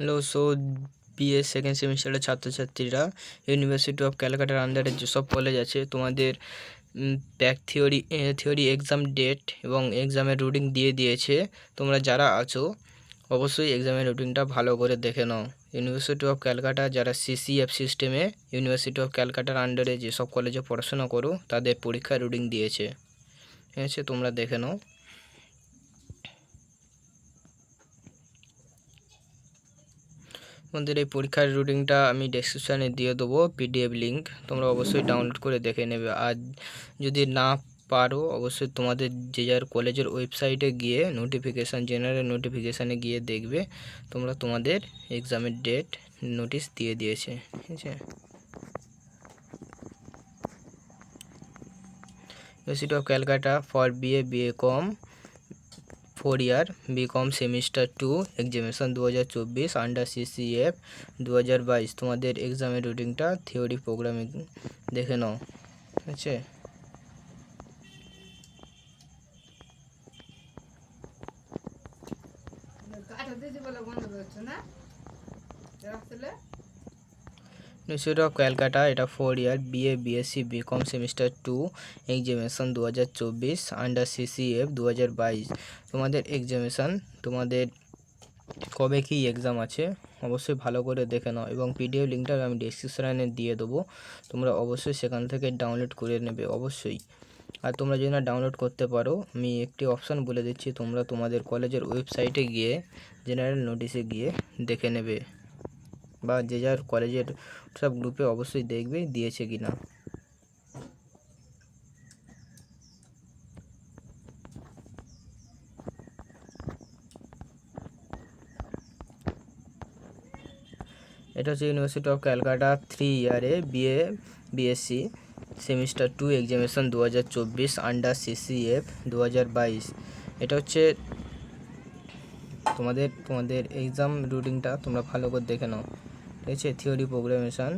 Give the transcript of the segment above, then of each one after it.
Hello so BA second সেমিস্টারের ছাত্রছাত্রীরা university of ক্যালকাটার আন্ডারে যেসব কলেজ আছে, তোমাদের back theory theory exam date এবং এক্সামের রুটিন দিয়ে দিয়েছে। তোমরা যারা আছো, অবশ্যই এক্সামের রুটিনটা ভালো করে দেখে নাও। ইউনিভার্সিটি অফ ক্যালকাটা যারা সিসিএফ সিস্টেমে ইউনিভার্সিটি অফ ক্যালকাটার আন্ডারে যেসব কলেজে পড়াশোনা করো, তাদের পরীক্ষার রুটিন দিয়েছে। ঠিক আছে, তোমরা দেখে নাও। তোমাদের এই পরীক্ষার রুটিনটা আমি ডেসক্রিপশানে দিয়ে দেবো পিডিএফ লিঙ্ক তোমরা অবশ্যই ডাউনলোড করে দেখে নেবে। আর যদি না পারো, অবশ্যই তোমাদের যে যার কলেজের ওয়েবসাইটে গিয়ে নোটিফিকেশান জেনারেল নোটিফিকেশানে গিয়ে দেখবে, তোমরা তোমাদের এক্সামের ডেট নোটিশ দিয়ে দিয়েছে, ঠিক আছে? University of Calcutta for BA BCom four year BCom semester two examination দু হাজার চব্বিশ আন্ডার সিসিএফ দু হাজার বাইশ। তোমাদের এক্সামের রুটিনটা থিওরি প্রোগ্রামিং দেখে নাও, ঠিক আছে? ইউনিভার্সিটি অফ ক্যালকাটা, এটা four year BA BSc BCom semester two examination দু হাজার চব্বিশ আন্ডার সিসিএফ দু হাজার বাইশ। তোমাদের এক্সামিনেশান তোমাদের কবে কী এক্সাম আছে, অবশ্যই ভালো করে দেখে নাও এবং পিডিএফ লিঙ্কটা আমি ডিসক্রিপশানে দিয়ে দেবো। তোমরা অবশ্যই সেখান থেকে ডাউনলোড করে নেবে, অবশ্যই। আর তোমরা যদি না ডাউনলোড করতে পারো, আমি একটি অপশান বলে দিচ্ছি, তোমরা তোমাদের কলেজের ওয়েবসাইটে গিয়ে জেনারেল নোটিশে গিয়ে দেখে নেবে। বা যে যার কলেজের সব গ্রুপে অবশ্যই দেখবে দিয়েছে কি না। এটা হচ্ছে ইউনিভার্সিটি অফ ক্যালকাটা থ্রি ইয়ারে BA BSc semester two examination দু হাজার চব্বিশ আন্ডার সিসিএফ দু হাজার বাইশ। এটা হচ্ছে তোমাদের তোমাদের এক্সাম রুটিনটা তোমরা ভালো করে দেখে নাও। ঠিক আছে থিওরি প্রোগ্রামেশন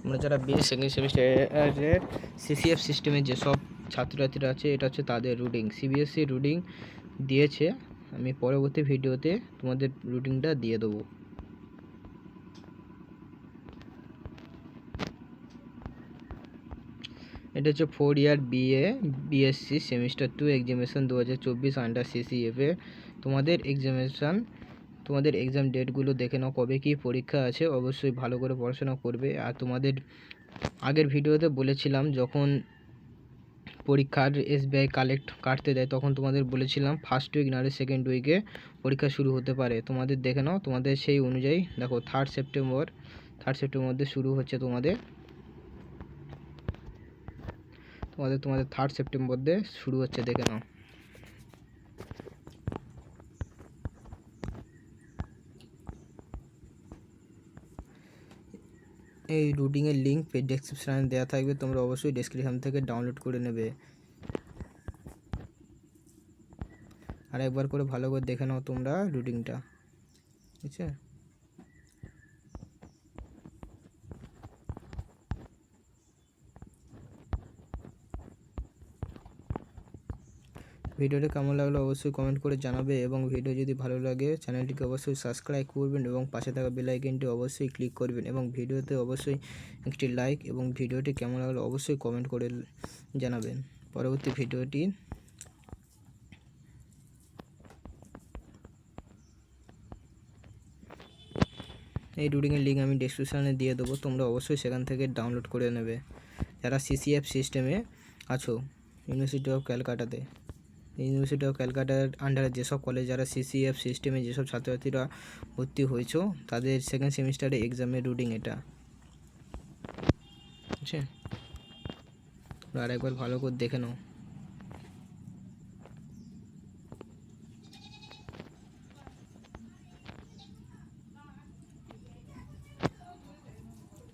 তোমরা যারা বিএ সেকেন্ড সেমিস্টারের সিসিএফ সিস্টেমে যেসব ছাত্রছাত্রীরা আছে, এটা হচ্ছে তাদের রুটিন সিবিএসসি রুটিন দিয়েছে। আমি পরবর্তী ভিডিওতে তোমাদের রুটিনটা দিয়ে দেবো। এটা হচ্ছে four year BA BSc semester two examination দু হাজার চব্বিশ আন্ডার সিসিএফে তোমাদের এক্সামিনেশান তোমাদের এক্সাম ডেটগুলো দেখে নাও, কবে কী পরীক্ষা আছে, অবশ্যই ভালো করে পড়াশোনা করবে। আর তোমাদের আগের ভিডিওতে বলেছিলাম, যখন পরীক্ষার এসবিআই কালেক্ট কাটতে দেয়, তখন তোমাদের বলেছিলাম ফার্স্ট উইক নাহলে সেকেন্ড উইকে পরীক্ষা শুরু হতে পারে। তোমাদের দেখে নাও, তোমাদের সেই অনুযায়ী, দেখো থার্ড সেপ্টেম্বর থার্ড সেপ্টেম্বর মধ্যে শুরু হচ্ছে তোমাদের তোমাদের তোমাদের থার্ড সেপ্টেম্বর দিয়ে শুরু হচ্ছে, দেখে নাও। এই রুটিংয়ের লিঙ্ক পেজ ডেসক্রিপশানে দেওয়া থাকবে, তোমরা অবশ্যই ডেসক্রিপশান থেকে ডাউনলোড করে নেবে। আর একবার করে ভালো করে দেখে নাও তোমরা রুটিংটা ঠিক আছে ভিডিওটি কেমন লাগল অবশ্যই কমেন্ট করে জানাবে এবং ভিডিও যদি ভালো লাগে, চ্যানেলটিকে অবশ্যই সাবস্ক্রাইব করবেন এবং পাশে থাকা বেল আইকনটি অবশ্যই ক্লিক করবেন এবং ভিডিওতে অবশ্যই একটি লাইক এবং ভিডিওটি কেমন লাগল অবশ্যই কমেন্ট করে জানাবেন। পরবর্তী ভিডিওটি এই রুটিংয়ের লিঙ্ক আমি ডিসক্রিপশানে দিয়ে দেবো, তোমরা অবশ্যই সেখান থেকে ডাউনলোড করে নেবে। যারা সিসিএফ সিস্টেমে আছো ইউনিভার্সিটি অফ ক্যালকাটাতে ইউনিভার্সিটি অফ ক্যালকাটার আন্ডারে যেসব কলেজ যারা সিসিএফ সিস্টেমে যেসব ছাত্রছাত্রীরা ভর্তি হয়েছো, তাদের সেকেন্ড সেমিস্টারে এক্সামের রুটিং এটা। ঠিক আর একবার ভালো করে দেখে নাও।